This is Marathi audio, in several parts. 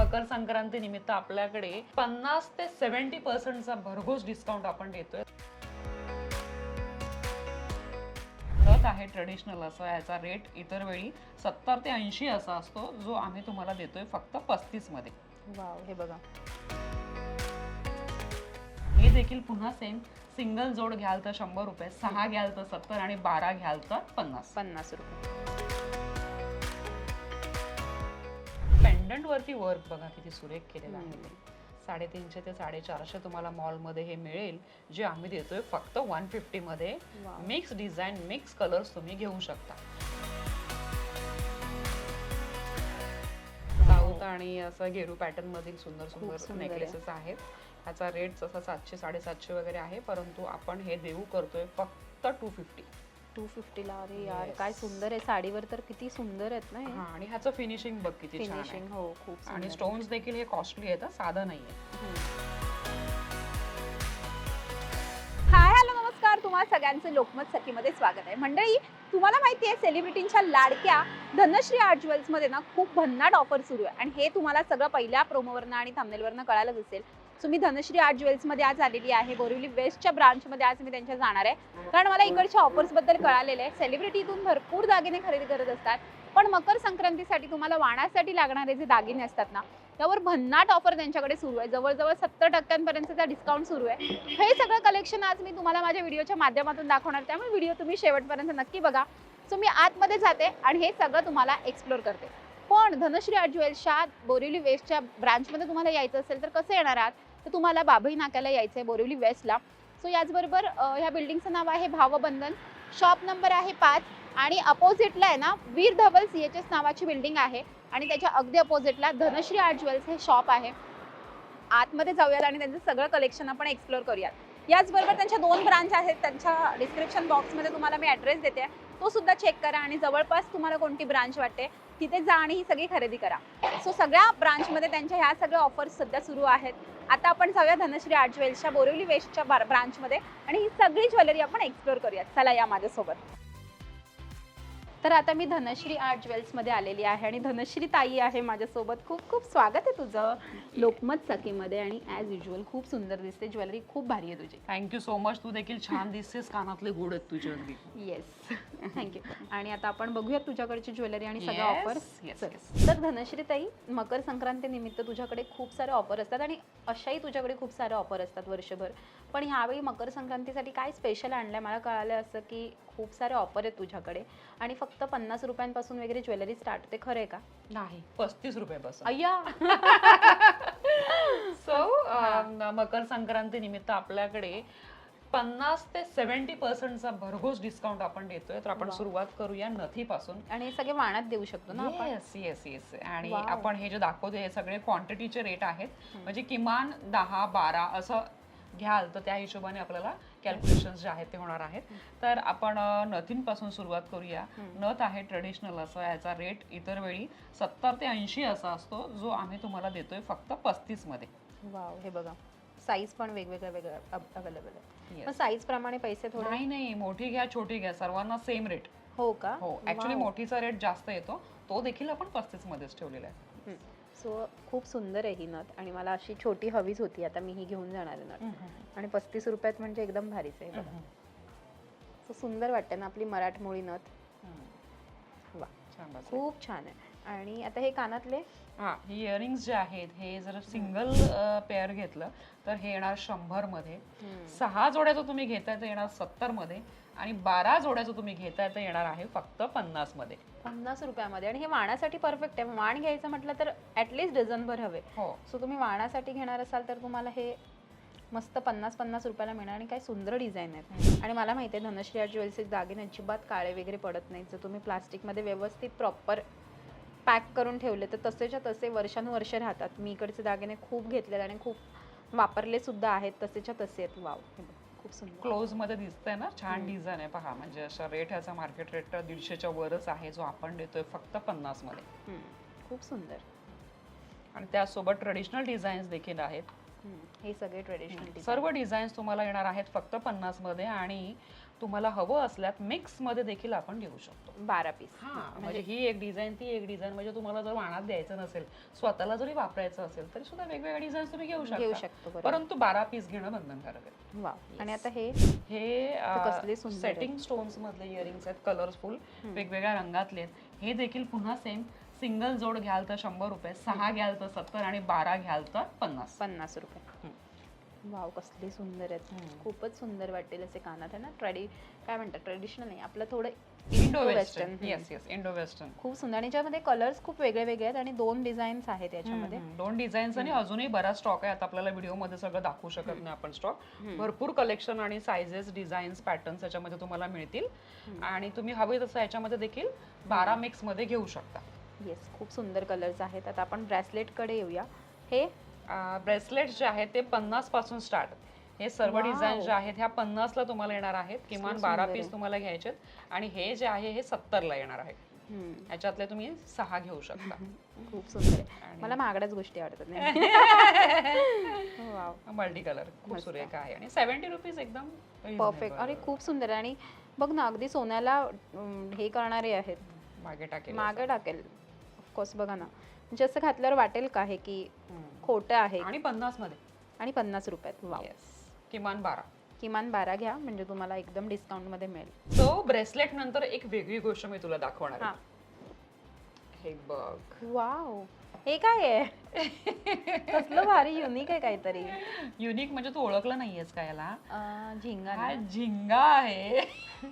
मकर संक्रांती निमित्त आपल्याकडे पन्नास ते सेव्हन्टी पर्सेंटचा भरघोस डिस्काउंट आपण देतोय. आहे ट्रेडिशनल असं याचा रेट इतर वेळी सत्तर ते ऐंशी असा असतो जो आम्ही तुम्हाला देतोय फक्त पस्तीसमध्ये. वाव हे बघा. हे देखील पुन्हा सेम सिंगल जोड घ्याल तर शंभर रुपये सहा घ्याल तर सत्तर आणि बारा घ्याल तर पन्नास. पन्नास रुपये. पेंडंट वरती वर्क बघा किती सुरेख केलेलं आहे. ते साडेतीनशे ते साडेचारशे तुम्हाला मॉलमध्ये हे मिळेल जे आम्ही देतोय फक्त वन फिफ्टी मध्ये. Wow. Mix design mix colours तुम्ही घेऊ शकता. साऊथ आणि असं गेरू पॅटर्न मधील सुंदर सुंदर. नेकलेसेस आहेत. ह्याचा रेट जसा सातशे साडेसातशे वगैरे आहे परंतु आपण हे देऊ करतोय फक्त टू फिफ्टी टू फिफ्टीला अरे यार Yes. काय सुंदर आहे. साडीवर तर किती सुंदर आहेत ना हा. आणि ह्याचं फिनिशिंग बघ किती छान आहे. फिनिशिंग हो खूप आणि सुंदर. स्टोन्स देखील हे कॉस्टली आहेत हं, साधं नाहीये. हाय हॅलो नमस्कार. तुम्हाला सगळ्यांचं लोकमत सखीमध्ये स्वागत आहे. मंडळी तुम्हाला माहिती आहे सेलिब्रिटींच्या लाडक्या धनश्री आर्ट ज्वेल्समध्ये ना खूप भन्नाट ऑफर सुरू आहे. आणि हे तुम्हाला सगळं पहिल्या प्रोमोवरनं आणि थंबनेलवरनं कळायलाच असेल. सो मी धनश्री आर्ट ज्वेल्समध्ये आज आलेली आहे. बोरिवली वेस्टच्या ब्रांचमध्ये आज मी त्यांच्या जाणार आहे. कारण मला इकडच्या ऑफर्सबद्दल कळालेलं आहे. सेलिब्रिटीतून भरपूर दागिने खरेदी करत असतात. पण मकर संक्रांतीसाठी तुम्हाला वाणासाठी लागणारे जे दागिने असतात ना त्यावर भन्नाट ऑफर त्यांच्याकडे सुरू आहे. जवळजवळ सत्तर टक्क्यांपर्यंतचा डिस्काउंट सुरू आहे. हे सगळं कलेक्शन आज मी तुम्हाला माझ्या व्हिडिओच्या माध्यमातून दाखवणार त्यामुळे व्हिडिओ तुम्ही शेवटपर्यंत नक्की बघा. सो मी आतमध्ये जाते आणि हे सगळं तुम्हाला एक्सप्लोर करते. पण धनश्री आर्ट ज्वेल्सच्या बोरिवली वेस्टच्या ब्रांचमध्ये तुम्हाला यायचं असेल तर कसं येणार आहात? तर तुम्हाला बाभई नाक्याला यायचं आहे बोरिवली वेस्टला सो याचबरोबर ह्या बिल्डिंगचं नाव आहे भावबंधन. शॉप नंबर आहे पाच आणि अपोजिटला आहे ना Veer Dhaval C H S नावाची बिल्डिंग आहे आणि त्याच्या अगदी अपोजिटला धनश्री आर्ट ज्वेल्स हे शॉप आहे. आतमध्ये जाऊयात आणि त्यांचं सगळं कलेक्शन आपण एक्सप्लोर करूयात. याचबरोबर त्यांच्या दोन ब्रांच आहेत त्यांच्या डिस्क्रिप्शन बॉक्समध्ये तुम्हाला मी ॲड्रेस देते. तो सुद्धा चेक करा आणि जवळपास तुम्हाला कोणती ब्रांच वाटते तिथे जा आणि ही सगळी खरेदी करा. सो सगळ्या ब्रांचमध्ये त्यांच्या ह्या सगळ्या ऑफर्स सध्या सुरू आहेत. आता आपण जाऊया धनश्री आर्ट ज्वेल्सच्या बोरिवली वेस्टच्या ब्रांचमध्ये आणि ही सगळी ज्वेलरी आपण एक्सप्लोर करूयात. चला या माझ्यासोबत. तर आता मी धनश्री आर्ट ज्वेल्समध्ये आलेली आहे आणि धनश्री ताई आहे माझ्यासोबत. खूप खूप स्वागत आहे तुझं लोकमत सखीमध्ये आणि ॲज युजल खूप सुंदर दिसते. ज्वेलरी खूप भारी आहे तुझी. थँक्यू सो मच तू देखील छान दिसतेस. कानातले गोड आहेत तुझे अगदी. येस थँक्यू आणि आता आपण बघूया तुझ्याकडची ज्वेलरी आणि सगळ्या Yes, ऑफर्स yes. तर धनश्री ताई मकर संक्रांती निमित्त तुझ्याकडे खूप सारे ऑफर असतात आणि अशाही तुझ्याकडे खूप सारे ऑफर असतात वर्षभर. पण ह्यावेळी मकर संक्रांतीसाठी काय स्पेशल आणलंय? मला कळालं असं की खूप सारे ऑफर आहेत तुझ्याकडे. आणि फक्त पन्नास रुपयांपासून वगैरे ज्वेलरी स्टार्ट ते खरं आहे का? नाही. पस्तीस रुपये बस अय्या सो मकर संक्रांती निमित्त आपल्याकडे पन्नास ते सेव्हन्टी पर्सेंटचा भरघोस डिस्काउंट आपण देतोय. तर आपण. सुरुवात करूया नथीपासून. आणि हे सगळे वाणात देऊ शकतो ना आपण? येस येस येस आणि. आपण हे जे दाखवतोय हे सगळे क्वांटिटीचे रेट आहेत. म्हणजे किमान दहा बारा असं घ्याल तर त्या हिशोबाने आपल्याला कॅल्क्युलेशन जे आहेत ते होणार आहेत. तर आपण नथींपासून सुरुवात करूया. नथ आहे ट्रेडिशनल असं याचा रेट इतर वेळी सत्तर ते ऐंशी असा असतो जो आम्ही तुम्हाला देतोय फक्त पस्तीसमध्ये. वाव हे बघा. साईज पण वेगवेगळ्या वेगळ्या अवेलेबल आहे साईज प्रमाणे पैसे थोडे नाही नाही मोठी घ्या छोटी घ्या सर्वांना सेम रेट हो का? हो ऍक्च्युली मोठीचा रेट जास्त येतो तो देखील आपण पस्तीस मध्येच ठेवलेला आहे. सो खूप सुंदर आहे ही नथ आणि मला अशी छोटी हवीच होती आता मी ही घेऊन जाणार आहे नथ. आणि पस्तीस रुपयात म्हणजे एकदम भारीच आहे बघा. सो सुंदर वाटते ना आपली मराठमोळी नथ. वा. छान. खूप छान आहे. आणि आता हे कानातले? हा हे इयरिंग्स जे आहेत हे जर सिंगल पेअर घेतलं तर हे येणार शंभरमध्ये सहा जोड्याचं तुम्ही घेताय तर येणार सत्तरमध्ये आणि बारा जोड्याचं तुम्ही घेताय तर येणार आहे फक्त पन्नासमध्ये. पन्नास रुपयामध्ये. आणि हे वाणासाठी परफेक्ट आहे. वाण घ्यायचं म्हटलं तर ॲटलिस्ट डझनभर हवे. हो. सो तुम्ही वाणासाठी घेणार असाल तर तुम्हाला हे मस्त पन्नास पन्नास रुपयाला मिळणार आणि काय सुंदर डिझाईन आहेत. आणि मला माहिती आहे धनश्री आर्ट ज्वेल्सचे दागिने अजिबात काळे वगैरे पडत नाहीत. जर तुम्ही प्लास्टिकमध्ये व्यवस्थित प्रॉपर पॅक करून ठेवले तर तसेच्या तसे वर्षानुवर्ष राहतात. मी इकडचे दागिने खूप घेतलेले आणि खूप वापरले सुद्धा आहेत. तसेच्या तसे आहेत. वाव खूप सुंदर. क्लोजमध्ये दिसतंय ना? छान. डिझाईन आहे. पहा म्हणजे अशा रेट ह्याचा मार्केट रेट तर दीडशेच्या वरच आहे जो आपण देतोय फक्त पन्नासमध्ये खूप सुंदर. आणि त्यासोबत ट्रेडिशनल डिझाईन्स देखील आहेत. हे सगळे ट्रेडिशनल सर्व डिझाईन्स तुम्हाला येणार आहेत फक्त पन्नासमध्ये आणि तुम्हाला हवं असल्यास मिक्समध्ये देखील आपण घेऊ शकतो. बारा पीस हा म्हणजे ही एक डिझाईन ती एक डिझाईन म्हणजे तुम्हाला जर वाणात द्यायचं नसेल स्वतःला जरी वापरायचं असेल तरी सुद्धा वेगवेगळ्या डिझाईन्स तुम्ही घेऊ घेऊ शकता. परंतु बारा पीस घेणं बंधनकारक आहे. वा आणि आता हे? हे. सेटिंग स्टोन्स मधले इयरिंग्स आहेत कलरफुल वेगवेगळ्या रंगातले आहेत. हे देखील पुन्हा सेम सिंगल जोड घ्याल तर शंभर रुपये सहा घ्याल तर सत्तर आणि बारा घ्याल तर पन्नास. पन्नास रुपये. वाव कसले सुंदर आहेत. खूपच सुंदर वाटेल असे कानात आहे ना? ट्रेडी काय म्हणतात ट्रेडिशनल नाही आपलं थोडं Indo western. Yes yes Indo western खूप सुंदर. आणि याच्यामध्ये कलर्स खूप वेगळे वेगळे आहेत आणि दोन डिझाईन्स आहेत याच्यामध्ये. दोन डिझाईन्स आणि अजूनही बराच स्टॉक आहे. आता आपल्याला व्हिडिओमध्ये सगळं दाखवू शकत नाही आपण स्टॉक भरपूर कलेक्शन आणि सायझेस डिझाईन्स पॅटर्न्स याच्यामध्ये तुम्हाला मिळतील. आणि तुम्ही हवे तसं याच्यामध्ये देखील बारा मिक्समध्ये घेऊ शकता. येस खूप सुंदर कलर्स आहेत. आता आपण ब्रेसलेटकडे येऊया. हे ब्रेसलेट जे आहेत ते पन्नासपासून स्टार्ट हे सर्व. डिझाईन जे आहेत ह्या पन्नास ला तुम्हाला येणार आहेत. किमान बारा पीस. तुम्हाला घ्यायचे आणि हे जे आहे हे सत्तर ला येणार आहे. याच्यातले तुम्ही सहा घेऊ शकता. खूप सुंदर आहे. मला महागड्याच गोष्टी आवडतात मल्टी कलर खूप. सुरेख आहे. आणि सेव्हन्टी रुपीज एकदम परफेक्ट. अरे खूप सुंदर आहे. आणि बघ ना अगदी सोन्याला हे करणारे आहेत. मागे टाकेल. मागे टाकेल. ऑफकोर्स बघा ना. म्हणजे असं घातल्यावर वाटेल का हे की खोटं आहे? आणि पन्नासमध्ये. आणि पन्नास रुपयात. किमान बारा. किमान बारा घ्या म्हणजे तुम्हाला एकदम डिस्काउंटमध्ये मिळेल. सो ब्रेसलेट नंतर एक वेगळी गोष्ट मी तुला दाखवणार हा. हे बघ. वाव हे काय आहे? कसलं भारी युनिक आहे काहीतरी. युनिक म्हणजे तू ओळखलं नाहीयेस का याला? झिंगा हा? झिंगा आहे.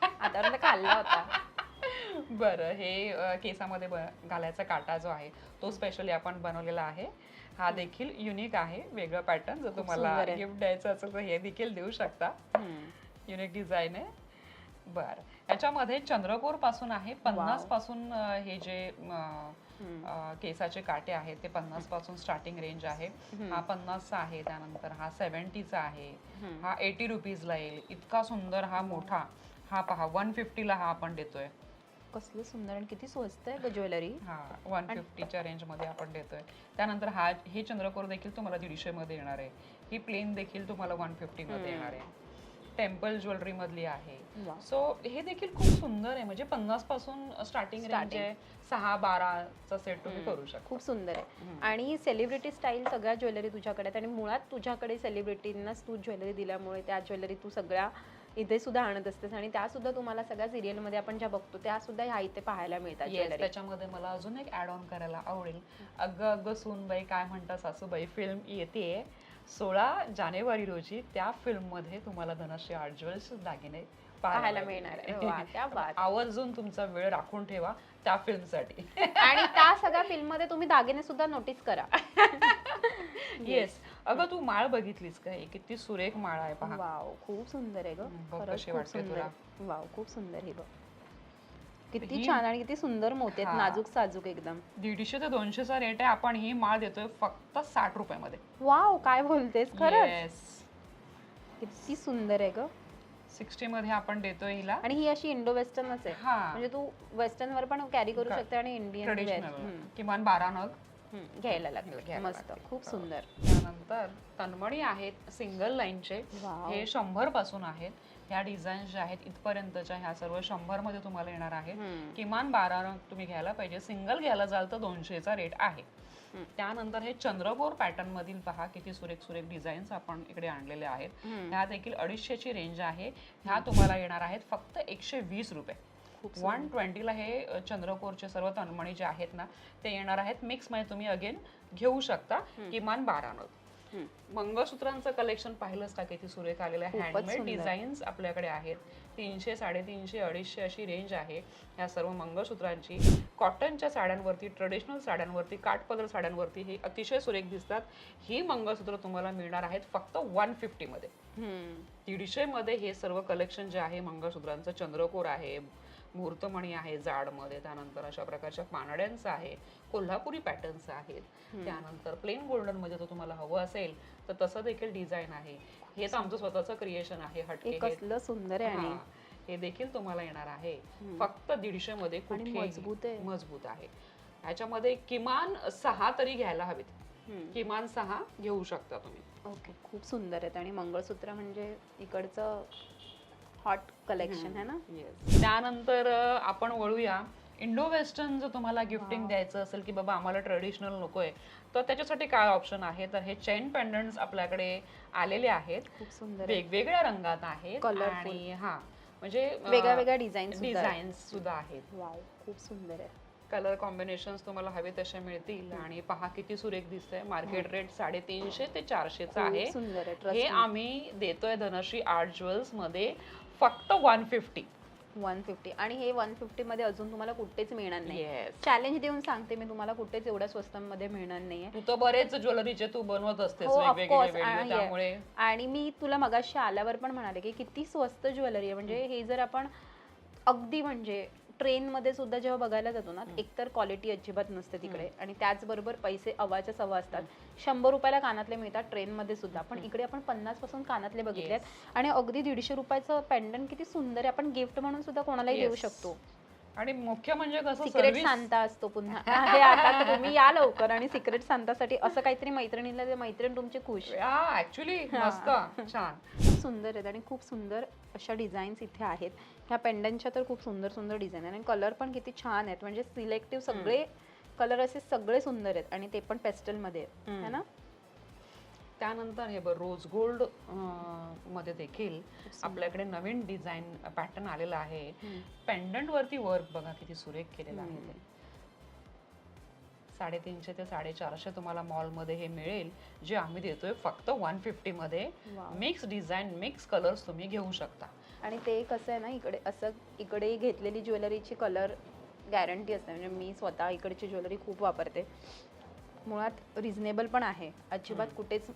आतापर्यंत खाल्ला होता. बरं हे अ, केसामध्ये ब- घालायचा काटा जो आहे तो स्पेशली आपण बनवलेला आहे. हा देखील युनिक आहे वेगळं पॅटर्न जर तुम्हाला सुंदर आहे. गिफ्ट द्यायचं असेल तर हे देखील देऊ शकता. हम्म. युनिक डिझाईन आहे. बर. याच्यामध्ये चंद्रकोरपासून आहे पन्नासपासून अ, हे जे अ, हम्म. अ, केसाचे काटे आहेत ते पन्नासपासून स्टार्टिंग रेंज आहे. हा. पन्नासचा आहे त्यानंतर हा सेव्हन्टीचा आहे. हम्म. हा एटी रुपीजला येईल. इतका सुंदर हा मोठा. हा पहा वन फिफ्टीला हा आपण देतोय. कसलं सुंदर आणि किती स्वस्त आहे ज्वेलरी. हा वन फिफ्टीच्या रेंजमध्ये आपण देतोय. त्यानंतर हा हे चंद्रकोर देखील तुम्हाला दीडशे मध्ये येणार आहे. ही प्लेन देखील तुम्हाला वन फिफ्टी मध्ये येणार आहे. टेम्पल ज्वेलरी मधली आहे. सो हे देखील खूप सुंदर आहे. म्हणजे पन्नासपासून स्टार्टिंग रेंज. आहे. सहा बाराचा सेट तुम्ही करू शकता. खूप सुंदर आहे. आणि सेलिब्रिटी स्टाईल सगळ्या ज्वेलरी तुझ्याकडे आहेत. आणि मुळात तुझ्याकडे सेलिब्रिटींनाच तू ज्वेलरी दिल्यामुळे त्या ज्वेलरी तू सगळ्या इथे सुद्धा आणत असतेस आणि त्या सुद्धा तुम्हाला सगळ्या सिरियलमध्ये आपण ज्या बघतो त्या सुद्धा ह्या इथे पाहायला मिळतात Yes, त्याच्यामध्ये मला अजून एक ऍड ऑन करायला आवडेल. अगं अगं सूनबाई काय म्हणता सासूबाई फिल्म येते सोळा जानेवारी रोजी त्या फिल्ममध्ये तुम्हाला धनश्री आर्ट ज्वेल्स दागिने पाहायला मिळणार आहे. बात. आवर्जून तुमचा वेळ राखून ठेवा त्या फिल्मसाठी आणि त्या सगळ्या फिल्ममध्ये तुम्ही दागिने सुद्धा नोटीस करा येस अगं तू माळ बघितलीस का ही किती सुरेख माळ आहे पहा वाव खूप सुंदर आहे ग खूप सुंदर. आहे. वाव खूप सुंदर ही बघ किती छान आणि किती सुंदर मोती आहेत. नाजूक साजूक एकदम. दीडशे ते दोनशेचा रेट आहे. आपण ही माळ देतोय फक्त साठ रुपयामध्ये. वाव काय बोलतेस खरंच. किती सुंदर आहे ग. सिक्स्टी मध्ये आपण देतोय हिला. आणि ही अशी इंडो वेस्टर्नच आहे. म्हणजे तू वेस्टर्न वर पण कॅरी करू शकते आणि इंडियन किमान बारा नग. घ्यायला लागेल. मस्त. खूप सुंदर. त्यानंतर तन्मणी आहेत. सिंगल लाईनचे. हे शंभरपासून आहेत. ह्या डिझाईन ज्या आहेत इथपर्यंतच्या ह्या सर्व शंभरमध्ये तुम्हाला येणार आहेत. हम्म. किमान बारा रंग तुम्ही घ्यायला पाहिजे. सिंगल घ्यायला जाल तर दोनशेचा रेट आहे. त्यानंतर हे चंद्रकोर पॅटर्न मधील पहा किती सुरेख सुरेख डिझाईन्स आपण इकडे आणलेले आहेत. ह्या देखील अडीचशेची रेंज आहे. ह्या तुम्हाला येणार आहेत फक्त एकशे वीस रुपये वन ट्वेंटीला हे अ, चंद्रकोरचे सर्व तन्मणी जे आहेत ना ते येणार आहेत. मिक्समध्ये तुम्ही अगेन घेऊ शकता. किमान बारा नग. मंगळसूत्रांचं कलेक्शन पाहिलंच का किती सुरेख आलेलं आहे? हँडमेड. डिझाईन्स आपल्याकडे आहेत. तीनशे साडेतीनशे अडीचशे अशी रेंज आहे. या सर्व मंगळसूत्रांची. कॉटनच्या साड्यांवरती ट्रेडिशनल साड्यांवरती काठपदर साड्यांवरती ही अतिशय सुरेख दिसतात. ही मंगळसूत्र तुम्हाला मिळणार आहेत फक्त वन फिफ्टी मध्ये. हम्म. दीडशे मध्ये हे सर्व कलेक्शन जे आहे मंगळसूत्रांचं चंद्रकोर आहे मुहूर्तमणी आहे जाडमध्ये त्यानंतर अशा प्रकारच्या पानड्यांचं आहे कोल्हापुरी पॅटर्न्स आहेत. त्यानंतर प्लेन गोल्डनमध्ये जर तुम्हाला हवं असेल तर तसं देखील डिझाईन आहे. हेच आमचं स्वतःचं क्रिएशन आहे हटके कसलं सुंदर आहे. हा. देखील तुम्हाला येणार आहे. फक्त दीडशे मध्ये मजबूत आहे. मजबूत आहे. ह्याच्यामध्ये किमान सहा तरी घ्यायला हवेत. किमान सहा घेऊ शकता तुम्ही. ओके खूप सुंदर आहेत. आणि मंगळसूत्र म्हणजे इकडचं हॉट कलेक्शन आहे ना. त्यानंतर आपण वळूया. इंडो वेस्टर्न जर तुम्हाला गिफ्टिंग द्यायचं असेल की बाबा आम्हाला ट्रेडिशनल नकोय तर त्याच्यासाठी काय ऑप्शन आहे तर हे चेन पेंडंट्स आपल्याकडे आलेले आहेत. खूप सुंदर आहे वेगवेगळ्या रंगात आहेत Colourful. आणि हा म्हणजे वेगळ्या वेगळ्या डिझाईन डिझाईन सुद्धा आहेत. खूप सुंदर आहे कलर कॉम्बिनेशन तुम्हाला हवे तसे मिळतील आणि पहा किती सुरेख दिसतंय. मार्केट रेट साडेतीनशे ते चारशेचा आहे. आहे हे आम्ही देतोय धनश्री आर्ट ज्वेल्समध्ये. फक्त वन फिफ्टी वन फिफ्टी आणि हे वन फिफ्टी मध्ये अजून तुम्हाला कुठेच मिळणार नाही. चॅलेंज देऊन सांगते मी तुम्हाला कुठेच एवढ्या स्वस्तांमध्ये मिळणार नाहीये. तू तर बरेच ज्वेलरीचे तू बनवत असतेस हो, वेगवेगळे. वेगळे त्यामुळे. आणि मी तुला मगाशी आल्यावर पण म्हणाले की किती स्वस्त ज्वेलरी आहे. म्हणजे हे जर आपण अगदी म्हणजे ट्रेन मध्ये सुद्धा जेव्हा बघायला जातो ना एकतर क्वालिटी अजिबात नसते तिकडे. आणि त्याचबरोबर पैसे अवाच्या सव्वा असतात. शंभर रुपयाला कानातले मिळतात ट्रेन मध्ये सुद्धा. पण इकडे आपण पन्नासपासून कानातले बघितले आहेत आणि अगदी दीडशे रुपयाचं पेंडंट किती सुंदर आहे. आपण गिफ्ट म्हणून सुद्धा कोणालाही देऊ. शकतो. आणि मुख्य म्हणजे कसं सिक्रेट सांता असतो पुन्हा. हे आता तुम्ही या लवकर. आणि सिक्रेट सांतासाठी असं काहीतरी मैत्रिणीला मैत्रीण तुमची खुश. ऍक्च्युली मस्त. छान. सुंदर आहेत. आणि खूप सुंदर अशा डिझाईन्स इथे आहेत. ह्या पेंडंटच्या तर खूप सुंदर सुंदर डिझाईन आहेत. आणि कलर पण किती छान आहेत. म्हणजे सिलेक्टिव्ह सगळे कलर असे सगळे सुंदर आहेत. आणि ते पण पेस्टलमध्ये आहेत है ना? त्यानंतर हे बघ रोज गोल्डमध्ये देखील आपल्याकडे नवीन डिझाईन पॅटर्न आलेला आहे. पेंडंट वरती वर्क बघा किती सुरेख केलेलं आहे ते. साडेतीनशे ते साडेचारशे तुम्हाला मॉलमध्ये हे मिळेल. जे आम्ही देतोय फक्त वन फिफ्टी मध्ये. मिक्स डिझाईन मिक्स कलर्स तुम्ही घेऊ शकता. आणि ते कसं आहे ना इकडे असं इकडे घेतलेली ज्वेलरीची कलर गॅरंटी असते. म्हणजे मी स्वतः इकडची ज्वेलरी खूप वापरते. मुळात रिझनेबल पण आहे. अजिबात कुठेच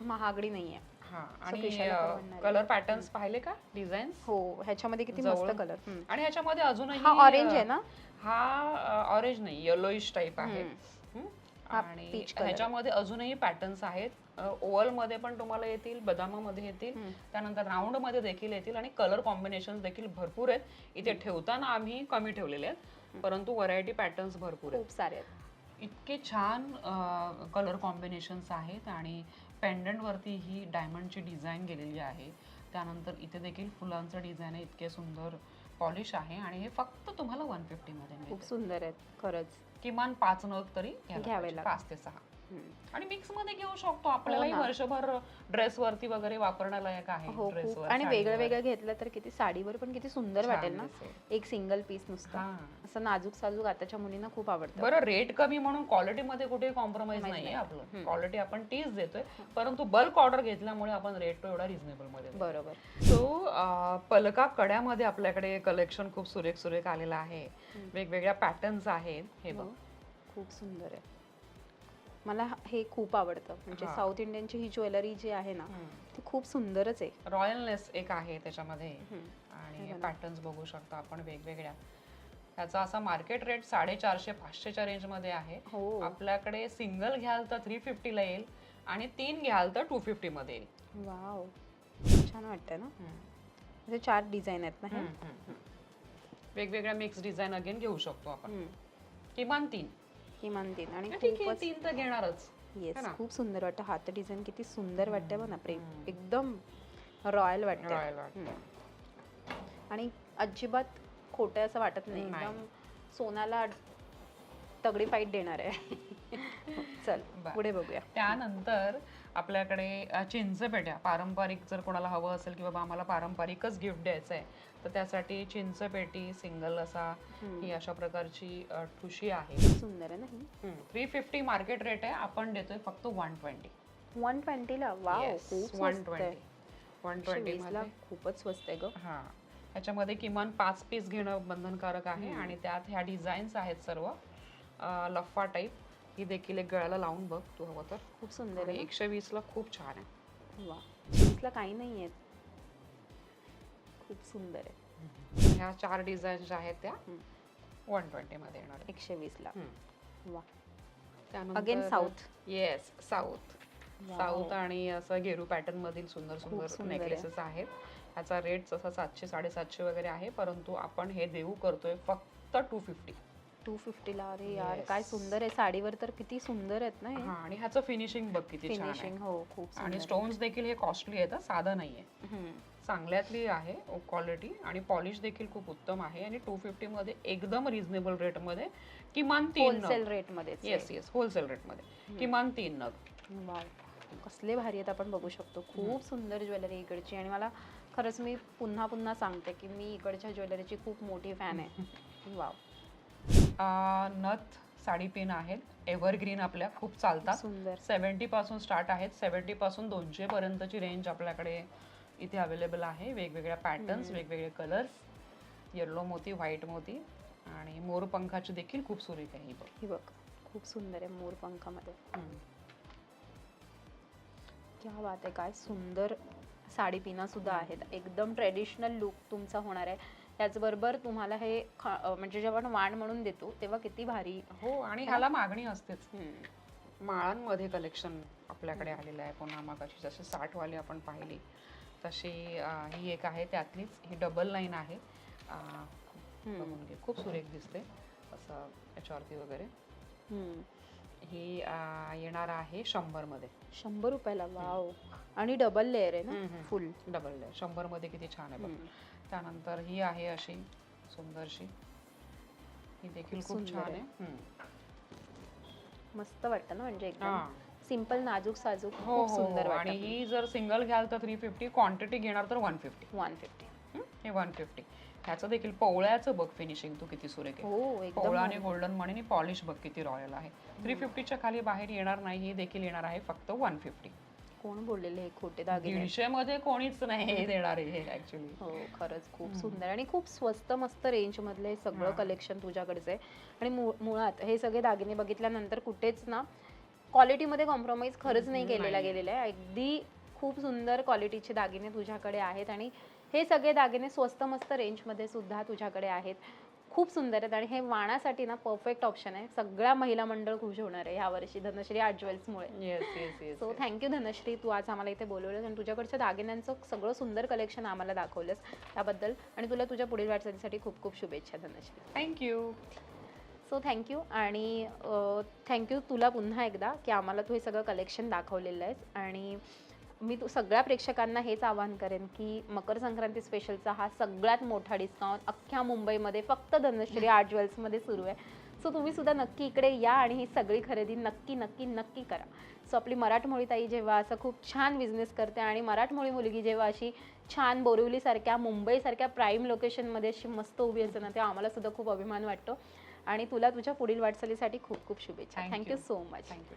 महागडी नाही आहे हा आणि. कलर पॅटर्न्स पाहिले का? डिझाईन हो ह्याच्यामध्ये किती. मस्त कलर आणि ह्याच्यामध्ये अजूनही हा ऑरेंज आहे ना? हा ऑरेंज नाही येलोइश टाईप आहे. आणि. ह्याच्यामध्ये अजूनही पॅटर्न्स आहेत. ओव्हलमध्ये पण तुम्हाला येतील बदामामध्ये येतील. त्यानंतर राऊंडमध्ये देखील येतील आणि कलर कॉम्बिनेशन देखील भरपूर आहेत. इथे ठेवताना आम्ही कमी ठेवलेले आहेत परंतु व्हरायटी पॅटर्न्स भरपूर आहेत. खूप सारे आहेत. इतके छान कलर कॉम्बिनेशन्स आहेत आणि पेंडंट वरती ही डायमंडची डिझाईन गेलेली आहे. त्यानंतर इथे देखील फुलांचं डिझाईन आहे इतके सुंदर पॉलिश आहे आणि हे फक्त तुम्हाला वन फिफ्टी मध्ये खूप सुंदर आहेत खरंच. किमान पाच नग तरी घ्यावे. पाच ते सहा. आणि मिक्समध्ये घेऊ शकतो. आपल्यालाही ना. वर्षभर ड्रेस वरती वगैरे वापरण्यालायक आहे हो खूप. आणि वेगळं वेगळं घेतलं तर किती साडीवर पण किती सुंदर वाटेल ना? एक सिंगल पीस नुसतं. हा. असं नाजूक साजूक आताच्या मुलींना खूप आवडतं. बरं रेट कमी म्हणून क्वालिटी मध्ये कुठे कॉम्प्रोमाइज Compromise नाहीये नाही. आपलं. क्वालिटी आपण तीच देतोय. परंतु बल्क ऑर्डर घेतल्यामुळे आपण रेट तो एवढा रिझनेबलमध्ये देतो. बरोबर. सो पलका कड्यामध्ये आपल्याकडे कलेक्शन खूप सुरेख सुरेख आलेलं आहे. वेगवेगळ्या पॅटर्न्स आहेत. हे बघ. हो. खूप सुंदर आहे. मला ह- खूप आवडतं. म्हणजे हा. साऊथ इंडियनची ही ज्वेलरी जी आहे ना. ती खूप सुंदरच आहे. रॉयलनेस एक आहे त्याच्यामध्ये. आणि पॅटर्न्स बघू. शकतो आपण वेगवेगळ्या. त्याचा असा मार्केट रेट साडेचारशे पाचशेच्या रेंजमध्ये आहे. हो. आपल्याकडे सिंगल घ्याल तर थ्री फिफ्टीला येईल आणि तीन घ्याल तर टू फिफ्टी मध्ये येईल. वाव. छान वाटतंय ना? म्हणजे चार डिझाईन आहेत ना हे? हम्म, हम्म, हम्म. वेगवेगळ्या मिक्स डिझाईन अगेन घेऊ शकतो आपण. हम्म. किमान तीन. किमान तीन आणि ठीक आहे खूपच तीन तर घेणारच येस है ना? खूप सुंदर वाटतं हात डिझाईन किती सुंदर वाटते बघ ना प्रेम एकदम रॉयल वाटतं वाटतं. हम्म. आणि अजिबात खोटं असं वाटत नाही नाही. एकदम सोनाला तगडी फाईट देणार आहे चल बरं. पुढे बघूया त्यानंतर आपल्याकडे अ, चिंचपेट्या पारंपरिक जर कोणाला हवं असेल की बाबा आम्हाला पारंपरिकच गिफ्ट द्यायचं आहे तर त्यासाठी चिंचपेटी सिंगल असा ही अशा प्रकारची ठुशी आहे. सुंदर आहे ना थ्री फिफ्टी मार्केट रेट आहे. आपण देतोय फक्त वन ट्वेंटी वन ट्वेंटीला खूप वन ट्वेंटी वन ट्वेंटी खूपच स्वस्त आहे ग. हा. ह्याच्यामध्ये किमान पाच पीस घेणं बंधनकारक आहे आणि त्यात ह्या डिझाईन्स आहेत सर्व लफ्फा टाईप. ही देखील एक गळ्याला लावून बघ तू हवं तर. खूप सुंदर आहे एकशे वीस ला खूप छान आहे. वा. वीसला काही नाही आहे. खूप सुंदर आहे. ह्या चार डिझाईन ज्या आहेत त्या. वन ट्वेंटी मध्ये येणार आहेत. एकशे वीसला. वा. त्यानंतर again south yes south south आणि असं गेरू पॅटर्न मधील सुंदर सुंदर. नेकलेसेस आहेत. ह्याचा रेट जसा सातशे साडेसातशे वगैरे आहे परंतु आपण हे देऊ करतोय फक्त टू फिफ्टी टू फिफ्टीला अरे यार Yes. काय सुंदर आहे. साडीवर तर किती सुंदर आहेत ना हा. आणि ह्याचं फिनिशिंग बघ किती छान आहे. फिनिशिंग हो खूप आणि स्टोन्स देखील हे कॉस्टली आहेत हं, साधं नाहीये. हम्म. चांगल्यातली आहे क्वालिटी आणि पॉलिश देखील खूप उत्तम आहे. आणि टू फिफ्टी मध्ये एकदम रिझनेबल रेटमध्ये किमान तीन होलसेल नग रेटमध्ये येस येस होलसेल रेटमध्ये. किमान तीन नग. कसले भारी आहेत आपण बघू शकतो. खूप सुंदर ज्वेलरी इकडची. आणि मला खरंच मी पुन्हा पुन्हा सांगते की मी इकडच्या ज्वेलरीची खूप मोठी फॅन आहे. वाव. नथ साडी पिन आहेत. एव्हरग्रीन आपल्या खूप चालतात. सुंदर. सेवन्टी पासून स्टार्ट आहेत. सेवन्टी पासून दोनशे पर्यंतची रेंज आपल्याकडे इथे अवेलेबल आहे. वेगवेगळ्या पॅटर्न्स वेगवेगळे कलर्स येल्लो मोती व्हाईट मोती आणि मोरपंखाची देखील खूप सुरेख आहे ही बघ. ही बघ खूप सुंदर आहे मोर पंखामध्ये. क्या बात आहे काय सुंदर साडी पिना सुद्धा आहेत. एकदम ट्रेडिशनल लुक तुमचा होणार आहे. त्याचबरोबर तुम्हाला हे म्हणजे जेव्हा आपण वाण म्हणून देतो तेव्हा किती भारी. हो आणि ह्याला मागणी असतेच. माळांमध्ये कलेक्शन आपल्याकडे आलेलं आहे पुन्हा मग अशी जशी साठवाली आपण पाहिली तशी ही एक आहे त्यातलीच ही डबल लाईन आहे. घे खूप सुरेख दिसते असं याच्यावरती वगैरे. ही येणार आहे शंभरमध्ये. शंभर रुपयाला वाव. आणि डबल लेअर आहे ना. फुल डबल लेअर शंभरमध्ये किती छान आहे बघ. त्यानंतर ही आहे अशी सुंदरशी. ही देखील खूप छान आहे. हम्म. मस्त वाटतं ना म्हणजे एकदम हा. सिंपल नाजूक साजूक हो खूप हो सुंदर हो. आणि वाटतं ही जर सिंगल घ्याल तर थ्री फिफ्टी क्वांटिटी घेणार तर वन फिफ्टी वन फिफ्टी हे वन फिफ्टी ह्याचं देखील पोवळ्याचं बघ फिनिशिंग तू किती सुरेख आहे. हो एकदम पोवळा आणि गोल्डन मणी पॉलिश बघ किती रॉयल आहे. थ्री फिफ्टीच्या खाली बाहेर येणार नाही ही देखील येणार आहे फक्त वन फिफ्टी कोण बोललेले हे खोटे दागिने? दीडशे मध्ये कोणीच नाही देणार हे ऍक्च्युली हो खरंच खूप सुंदर आणि खूप स्वस्त मस्त रेंज मधले सगळं कलेक्शन तुझ्याकडचं. आहे आणि मु- मुळात हे सगळे दागिने बघितल्यानंतर कुठेच ना क्वालिटीमध्ये कॉम्प्रोमाइज खरंच नाही केलेला गेलेला आहे. अगदी खूप सुंदर क्वालिटीचे दागिने तुझ्याकडे आहेत आणि हे सगळे दागिने स्वस्त मस्त रेंजमध्ये सुद्धा तुझ्याकडे आहेत. खूप सुंदर आहेत आणि हे वाणासाठी ना परफेक्ट ऑप्शन आहे. सगळ्या महिला मंडळ खुश होणार आहे यावर्षी Dhanashree art ज्वेल्समुळे yes yes yes so thank you Dhanashree तू आज आम्हाला इथे बोलवलंस आणि तुझ्याकडच्या दागिन्यांचं सगळं सुंदर कलेक्शन आम्हाला दाखवलंस त्याबद्दल आणि तुला तुझ्या पुढील वाटचालीसाठी खूप खूप शुभेच्छा Dhanashree. Thank you so thank you आणि थँक्यू तुला पुन्हा एकदा की आम्हाला तू हे सगळं कलेक्शन दाखवलेलं आहेस. आणि मी तू सगळ्या प्रेक्षकांना हेच आवाहन करेन की मकर संक्रांती स्पेशलचा हा सगळ्यात मोठा डिस्काउंट अख्ख्या मुंबईमध्ये फक्त धनश्री आर्ट ज्वेल्समध्ये सुरू आहे. सो तुम्ही सुद्धा नक्की इकडे या आणि ही सगळी खरेदी नक्की नक्की नक्की करा. सो आपली मराठमोळी ताई जेव्हा असं खूप छान बिझनेस करते आणि मराठमोळी मुलगी जेव्हा अशी छान बोरिवलीसारख्या मुंबईसारख्या प्राईम लोकेशनमध्ये अशी मस्त उभी असते ना तेव्हा आम्हाला सुद्धा खूप अभिमान वाटतो. आणि तुला तुझ्या पुढील वाटचालीसाठी खूप खूप शुभेच्छा. थँक्यू. So much thank you